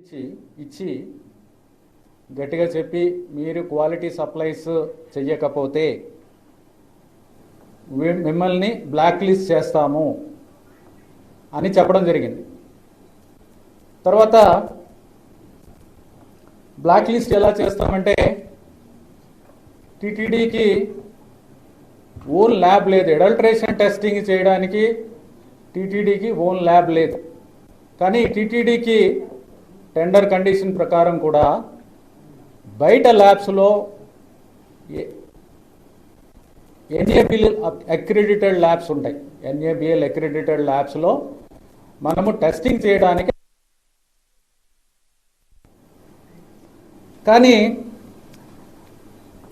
ఇచ్చి ఇచ్చి గట్టిగా చెప్పి మీరు క్వాలిటీ సప్లైస్ చెయ్యకపోతే మిమ్మల్ని బ్లాక్ లిస్ట్ చేస్తాము అని చెప్పడం జరిగింది. తర్వాత బ్లాక్ లిస్ట్ ఎలా చేస్తామంటే టీటీడీకి ఓన్ ల్యాబ్ లేదు. అడల్ట్రేషన్ టెస్టింగ్ చేయడానికి టీటీడీకి ఓన్ ల్యాబ్ లేదు. కానీ టీటీడీకి టెండర్ కండిషన్ ప్రకారం కూడా బయట ల్యాబ్స్లో ఎన్ఏబిఎల్ అక్రిడిటెడ్ ల్యాబ్స్ ఉంటాయి. ఎన్ఏబిఎల్ అక్రిడిటెడ్ ల్యాబ్స్లో మనము టెస్టింగ్ చేయడానికి కానీ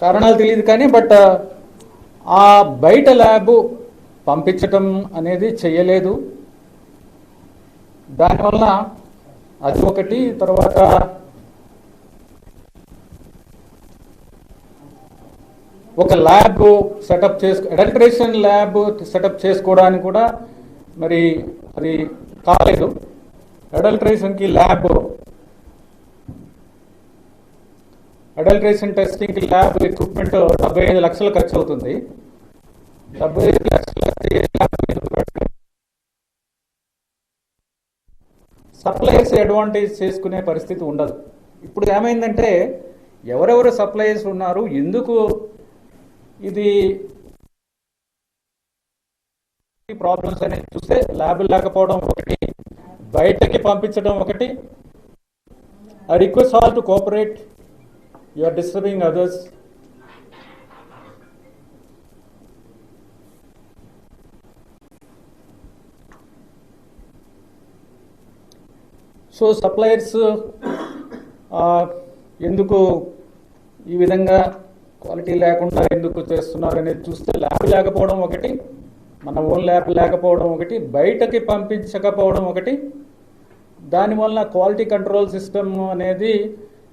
కారణాలు తెలియదు కానీ బట్ ఆ బయట ల్యాబ్ పంపించటం అనేది చేయలేదు. దానివల్ల అది ఒకటి తర్వాత ఒక ల్యాబ్ సెటప్ చేసుకో అడల్టరేషన్ ల్యాబ్ సెటప్ చేసుకోవడానికి కూడా మరి అది కాలేదు. అడల్ట్రేషన్కి ల్యాబ్ అడల్ట్రేషన్ టెస్టింగ్కి ల్యాబ్ ఎక్విప్మెంట్ డెబ్బై ఐదు లక్షలు ఖర్చు అవుతుంది డెబ్బై ఐదు లక్షల సప్లైస్ అడ్వాంటేజ్ చేసుకునే పరిస్థితి ఉండదు. ఇప్పుడు ఏమైందంటే ఎవరెవరు సప్లైస్ ఉన్నారు ఎందుకు ఇది ప్రాబ్లమ్స్ అనేది చూస్తే ల్యాబ్ లేకపోవడం ఒకటి బయటకి పంపించడం ఒకటి I request all to cooperate you are disturbing others so suppliers ఎందుకు ఈ విధంగా క్వాలిటీ లేకుండా ఎందుకు చేస్తున్నారు అనేది చూస్తే ల్యాబ్ లేకపోవడం ఒకటి మన ఓన్ ల్యాబ్ లేకపోవడం ఒకటి బయటకి పంపించకపోవడం ఒకటి. దానివల్ల క్వాలిటీ కంట్రోల్ సిస్టమ్ అనేది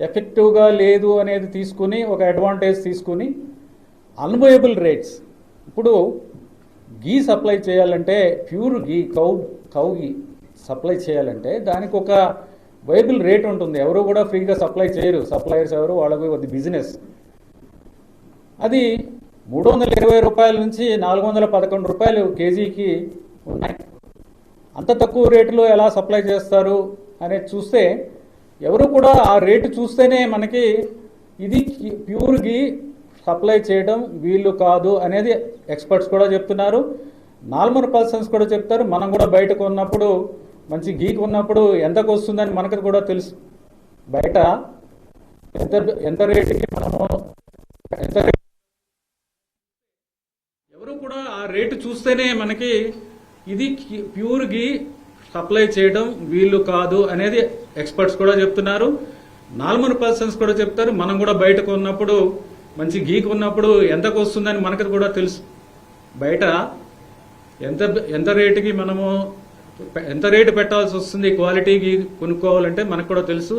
ఎఫెక్టివ్గా లేదు అనేది తీసుకుని ఒక అడ్వాంటేజ్ తీసుకుని అన్వయబుల్ రేట్స్. ఇప్పుడు గీ సప్లై చేయాలంటే pure ghee cow cow ghee. Supply చేయాలంటే దానికి ఒక వైబుల్ రేట్ ఉంటుంది. ఎవరు కూడా ఫ్రీగా సప్లై చేయరు. సప్లయర్స్ ఎవరు వాళ్ళకి అది బిజినెస్. అది మూడు వందల ఇరవై రూపాయల నుంచి నాలుగు వందల పదకొండు రూపాయలు కేజీకి ఉన్నాయి. అంత తక్కువ రేటులో ఎలా సప్లై చేస్తారు అనేది చూస్తే ఎవరు కూడా ఆ రేటు చూస్తేనే మనకి ఇది ప్యూర్కి సప్లై చేయడం వీళ్ళు కాదు అనేది ఎక్స్పర్ట్స్ కూడా చెప్తున్నారు. నార్మల్ పర్సన్స్ కూడా చెప్తారు. మనం కూడా బయటకు ఉన్నప్పుడు మంచి గీక్ ఉన్నప్పుడు ఎంతకు వస్తుందని మనకు కూడా తెలుసు. బయట ఎంత ఎంత రేటుకి మనము ఎంత ఎవరు కూడా ఆ రేటు చూస్తేనే మనకి ఇది ప్యూర్ గీ సప్లై చేయడం వీళ్ళు కాదు అనేది ఎక్స్పర్ట్స్ కూడా చెప్తున్నారు. నార్మల్ పర్సన్స్ కూడా చెప్తారు మనం కూడా బయటకు ఉన్నప్పుడు మంచి గీక్ ఉన్నప్పుడు ఎంతకు వస్తుందని మనకు కూడా తెలుసు. బయట ఎంత ఎంత రేటుకి మనము ఎంత రేటు పెట్టాల్సి వస్తుంది క్వాలిటీకి కొనుక్కోవాలంటే మనకు కూడా తెలుసు.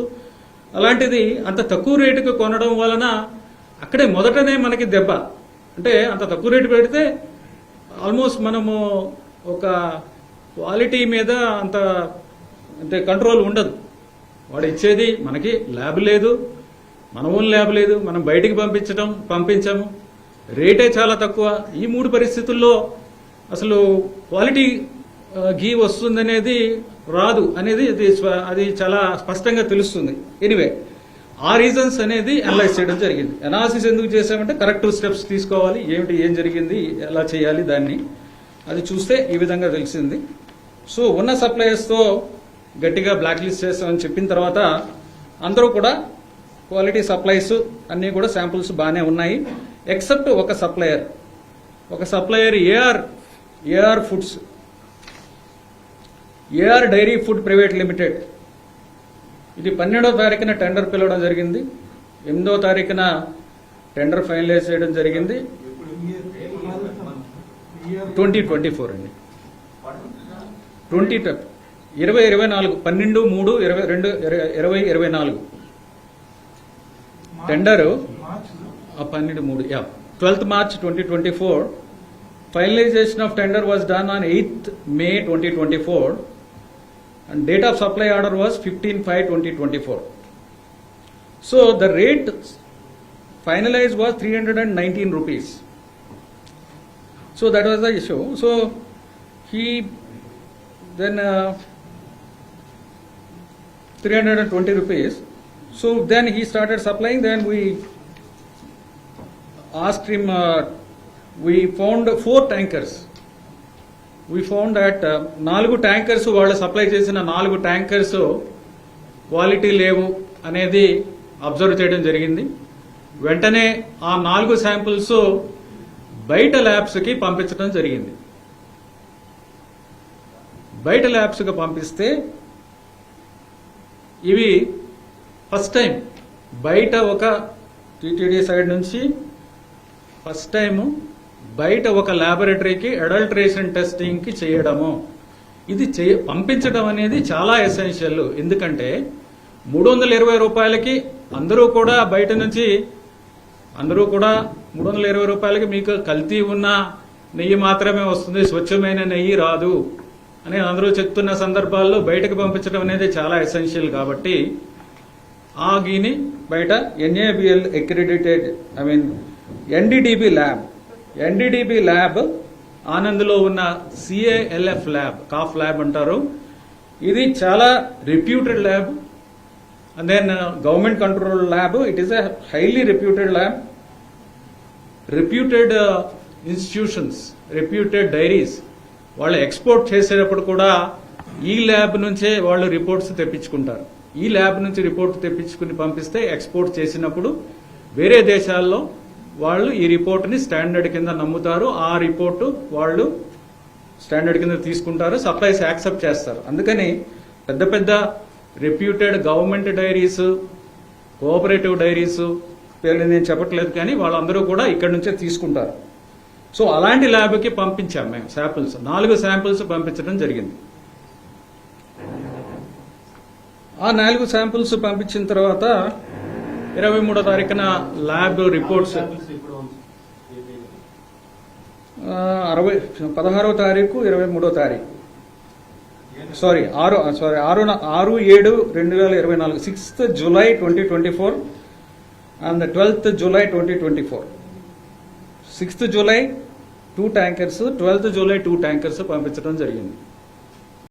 అలాంటిది అంత తక్కువ రేటుకి కొనడం వలన అక్కడే మొదటనే మనకి దెబ్బ. అంటే అంత తక్కువ రేటు పెడితే ఆల్మోస్ట్ మనము ఒక క్వాలిటీ మీద అంత అంటే కంట్రోల్ ఉండదు. వాడు ఇచ్చేది మనకి ల్యాబ్ లేదు మన ఓన్ ల్యాబ్ లేదు మనం బయటికి పంపించడం పంపించాము. రేటే చాలా తక్కువ. ఈ మూడు పరిస్థితుల్లో అసలు క్వాలిటీ ఘీ వస్తుందనేది రాదు అనేది అది అది చాలా స్పష్టంగా తెలుస్తుంది. ఎనివే ఆ రీజన్స్ అనేది అనలైజ్ చేయడం జరిగింది. అనాలిసిస్ ఎందుకు చేసామంటే కరెక్టివ్ స్టెప్స్ తీసుకోవాలి ఏమిటి ఏం జరిగింది ఎలా చేయాలి దాన్ని అది చూస్తే ఈ విధంగా తెలిసింది. సో ఉన్న సప్లయర్స్తో గట్టిగా బ్లాక్ లిస్ట్ చేస్తామని చెప్పిన తర్వాత అందరూ కూడా క్వాలిటీ సప్లైస్ అన్నీ కూడా శాంపుల్స్ బాగానే ఉన్నాయి. ఎక్సెప్ట్ ఒక సప్లయర్ ఒక supplier AR AR foods AR dairy food private limited. ఇది పన్నెండో తారీఖున టెండర్ పిలవడం జరిగింది. ఎనిమిదో తారీఖున టెండర్ ఫైనలైజ్ చేయడం జరిగింది. ట్వంటీ ట్వంటీ ఫోర్ అండి. ట్వంటీ ఇరవై ఇరవై నాలుగు. పన్నెండు మూడు ఇరవై రెండు ఇరవై- ఇరవై నాలుగు. టెండరు? పన్నెండు మూడు yeah. Twelfth March twenty twenty four. Finalisation of tender was done on eighth May twenty twenty four. And date of supply order was 15 5 2024 so the rate finalized was 319 rupees. So that was the issue. So he then uh, 320 rupees. So then he started supplying. Then we asked him uh, we found four tankers we found that uh, నాలుగు tankers వాళ్ళు supply చేసిన నాలుగు tankers quality లేవు అనేది observe చేయడం జరిగింది. వెంటనే ఆ నాలుగు శాంపుల్స్ బయట ల్యాబ్స్కి పంపించడం జరిగింది. బయట ల్యాబ్స్కి పంపిస్తే ఇవి ఫస్ట్ టైం బయట ఒక టీటీడీ సైడ్ నుంచి ఫస్ట్ టైము బయట ఒక ల్యాబొరేటరీకి అడల్ట్రేషన్ టెస్టింగ్కి చేయడము. ఇది చేయ పంపించడం అనేది చాలా ఎసెన్షియల్ ఎందుకంటే మూడు వందల ఇరవై రూపాయలకి అందరూ కూడా బయట నుంచి అందరూ కూడా మూడు వందల ఇరవై రూపాయలకి మీకు కల్తీ ఉన్న నెయ్యి మాత్రమే వస్తుంది స్వచ్ఛమైన నెయ్యి రాదు అని అందరూ చెప్తున్న సందర్భాల్లో బయటకు పంపించడం అనేది చాలా ఎసెన్షియల్ కాబట్టి ఆ గీని బయట NABL accredited I mean NDDB lab NDDB lab ఆనంద్లో ఉన్న సిఏఎల్ఎఫ్ ల్యాబ్ కాఫ్ ల్యాబ్ అంటారు. ఇది చాలా reputed lab. And then government control lab it is a highly reputed lab. Reputed institutions reputed dairies వాళ్ళు ఎక్స్పోర్ట్ చేసేటప్పుడు కూడా ఈ ల్యాబ్ నుంచే వాళ్ళు రిపోర్ట్స్ తెప్పించుకుంటారు. ఈ ల్యాబ్ నుంచి రిపోర్ట్ తెప్పించుకుని పంపిస్తే ఎక్స్పోర్ట్ చేసినప్పుడు వేరే దేశాల్లో వాళ్ళు ఈ రిపోర్ట్ని స్టాండర్డ్ కింద నమ్ముతారు. ఆ రిపోర్టు వాళ్ళు స్టాండర్డ్ కింద తీసుకుంటారు. సప్లైస్ యాక్సెప్ట్ చేస్తారు. అందుకని పెద్ద పెద్ద reputed government dairies cooperative dairies పేర్లు నేను చెప్పట్లేదు కానీ వాళ్ళందరూ కూడా ఇక్కడ నుంచే తీసుకుంటారు. సో అలాంటి ల్యాబ్కి పంపించాం మేము శాంపిల్స్. నాలుగు శాంపిల్స్ పంపించడం జరిగింది. ఆ నాలుగు శాంపిల్స్ పంపించిన తర్వాత ఇరవై మూడో తారీఖున ల్యాబ్ రిపోర్ట్స్ అరవై పదహారవ తారీఖు ఇరవై మూడో తారీఖు. సారీ ఆరు సారీ ఆరు ఆరు ఏడు రెండు వేల ఇరవై నాలుగు sixth July twenty twenty four and twelfth July twenty twenty four sixth July two tankers twelfth July two tankers పంపించడం జరిగింది.